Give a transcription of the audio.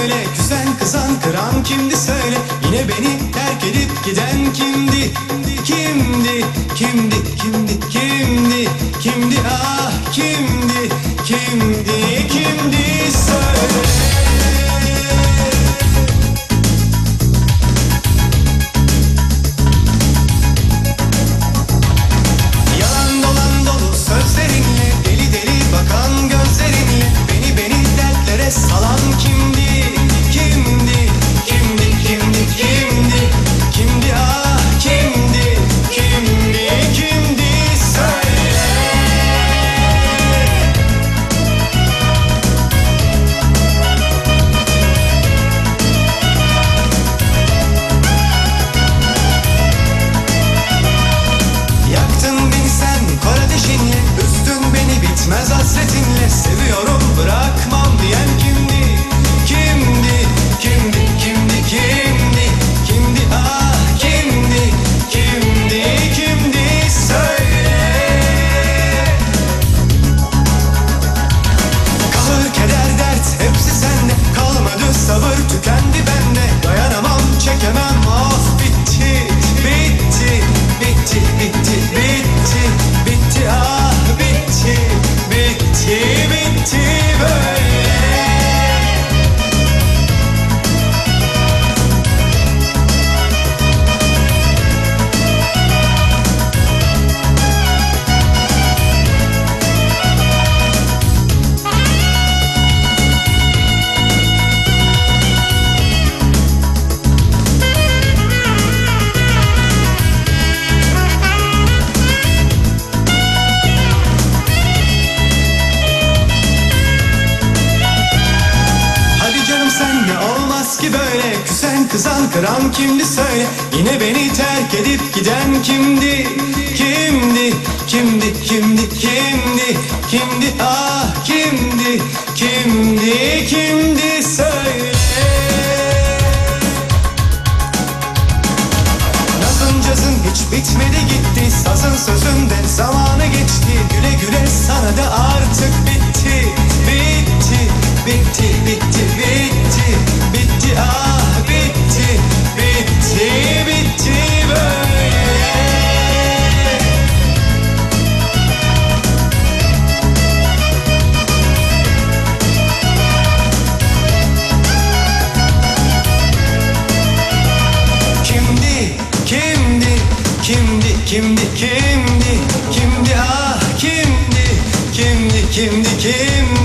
böyle Küsen kızan kıran kimdi söyle. Yine beni terk edip giden kimdi? Kimdi kimdi kimdi kimdi? Kimdi, ah kimdi? Bitti bitti bitti Küsen kızan kıran kimdi söyle. Yine beni terk edip giden kimdi? Kimdi? Kimdi? Kimdi? Kimdi? Kimdi? Ah kimdi? Kimdi? Kimdi? Söyle. Nazın cazın hiç bitmedi gitti. Sazın sözün de zamanı geçti. Güle güle sana da artık bitti kimdi, kimdi, kimdi, ah kimdi, kimdi, kimdi, kimdi